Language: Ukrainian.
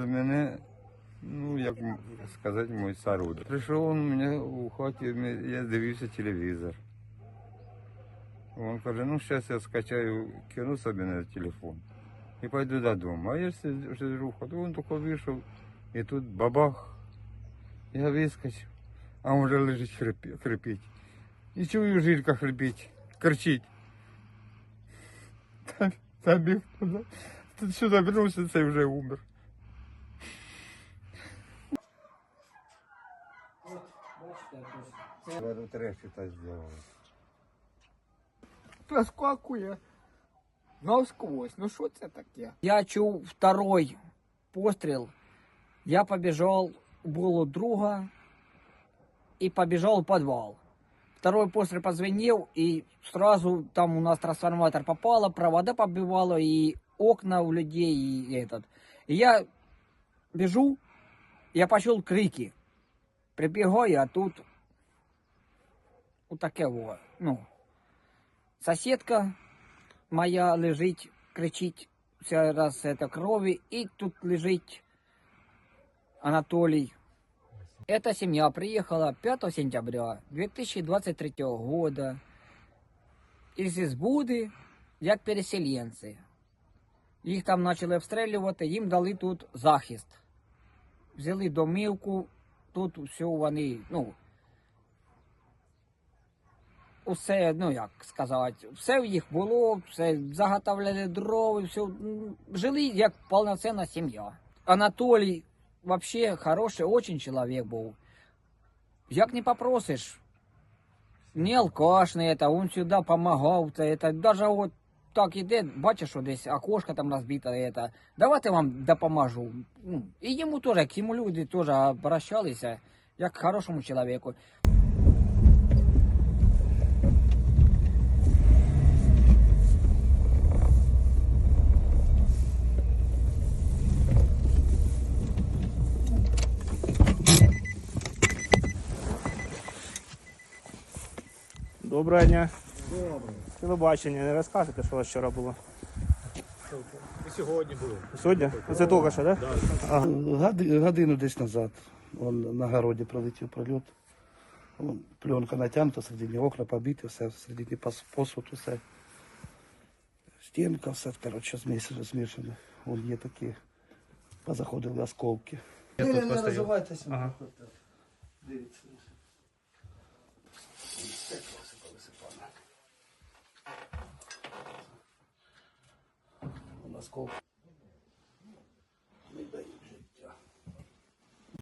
до мене, ну як сказати, мій сородич. Прийшов він мене у хаті, я дивився телевізор. Він каже, ну зараз я скачаю кіно собі на телефон і пойду додому. А я сид- сиджу в ходу, він тільки вийшов, і тут бабах. Я вискочив, а він вже лежить хрипі- хрипить. І чую, жилька хрипить, кричить. Та- Забіг туди. Тут сюди вернувся, цей вже умер. Говорю, треш это сделал. Проскакує навсквозь. Ну що це таке? Я чув второй постріл. Я побежал, был у друга и побежал в подвал. Второй пострел позвенел, и сразу там у нас трансформатор попало, провода побивало, и окна у людей, и этот. И я бежу, я почул крики. Прибегаю, а тут вот таке вот, ну, Сусідка моя лежить, кричить вся раз це крові, і тут лежить Анатолій. Эта семья приехала 5 сентября 2023 года із Ізбуди як переселенці. Їх там почали обстрілювати, їм дали тут захист. Взяли домівку, тут все вони, ну, усе, ну як сказати, все в їх було, все заготовляли дрова, все жили як повноцінна сім'я. Анатолій вообще хороший, очень чоловік був. Як не попросиш, не алкаш не это, он сюди помогав, це, это, даже от так іде, бачиш, що десь окошко там розбите, это, давайте вам допоможу. Ну, і йому теж, к йому люди теж обращалися, як хорошому чоловіку. Доброго дня. Доброго. Телебачення, не розкажете, що у вас вчора було? І Сьогодні було. Сьогодні? Це тільки що, так? Да? Годи- Годину десь назад он на городі пролетів прольот. Пленка натягнута, середині окна побиті, все, середині пос- посуд, все. Стінка, все, коротше, змішане, змішане. Вон є такі, позаходили осколки. Не, не розвивайтеся. Ага. Дивіться. Повисипане. Вон осколки.